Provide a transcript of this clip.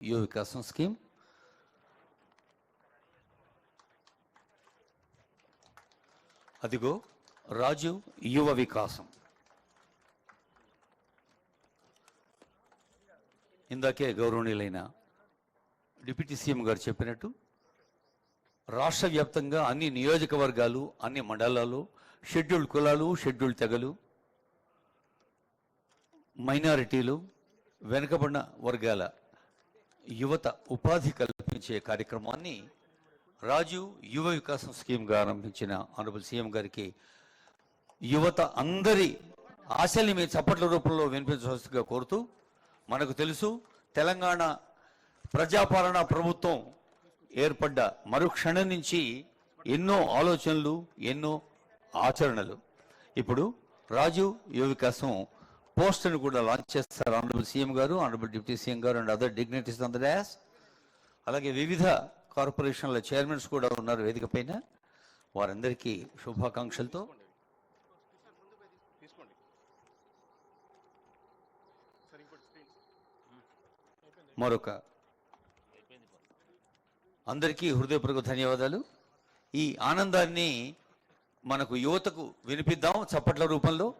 యువ వికాసం స్కీమ్ అదిగో రాజు యువ వికాసం. ఇందాకే గౌరవనీయులైన డిప్యూటీ సీఎం గారు చెప్పినట్టు రాష్ట్ర వ్యాప్తంగా అన్ని నియోజకవర్గాలు అన్ని మండలాలు షెడ్యూల్డ్ కులాలు షెడ్యూల్డ్ తెగలు మైనారిటీలు వెనుకబడిన వర్గాల యువత ఉపాధి కల్పించే కార్యక్రమాన్ని రాజు యువ వికాసం స్కీమ్గా ఆరంభించిన ఆనరబుల్ సీఎం గారికి యువత అందరి ఆశల్ని మీ చప్పట్ల రూపంలో వినిపించవలసిగా కోరుతూ మనకు తెలుసు తెలంగాణ ప్రజాపాలన ప్రభుత్వం ఏర్పడ్డ మరుక్షణం నుంచి ఎన్నో ఆలోచనలు ఎన్నో ఆచరణలు. ఇప్పుడు రాజు యువ వికాసం పోస్టును కూడా లాంచ్ చేస్తారు. ఆనరబుల్ సీఎం గారు ఆనరబుల్ డిప్యూటీ సీఎం గారు and other dignities on the dais అలాగే వివిధ కార్పొరేషన్ల చైర్మన్స్ కూడా ఉన్నారు వేదిక పైన. వారందరికీ శుభాకాంక్షలతో. మరొక అందరికీ హృదయపూర్వక ధన్యవాదాలు. ఈ ఆనందాన్ని మనకు యువతకు వినిపిద్దాం చప్పట్ల రూపంలో.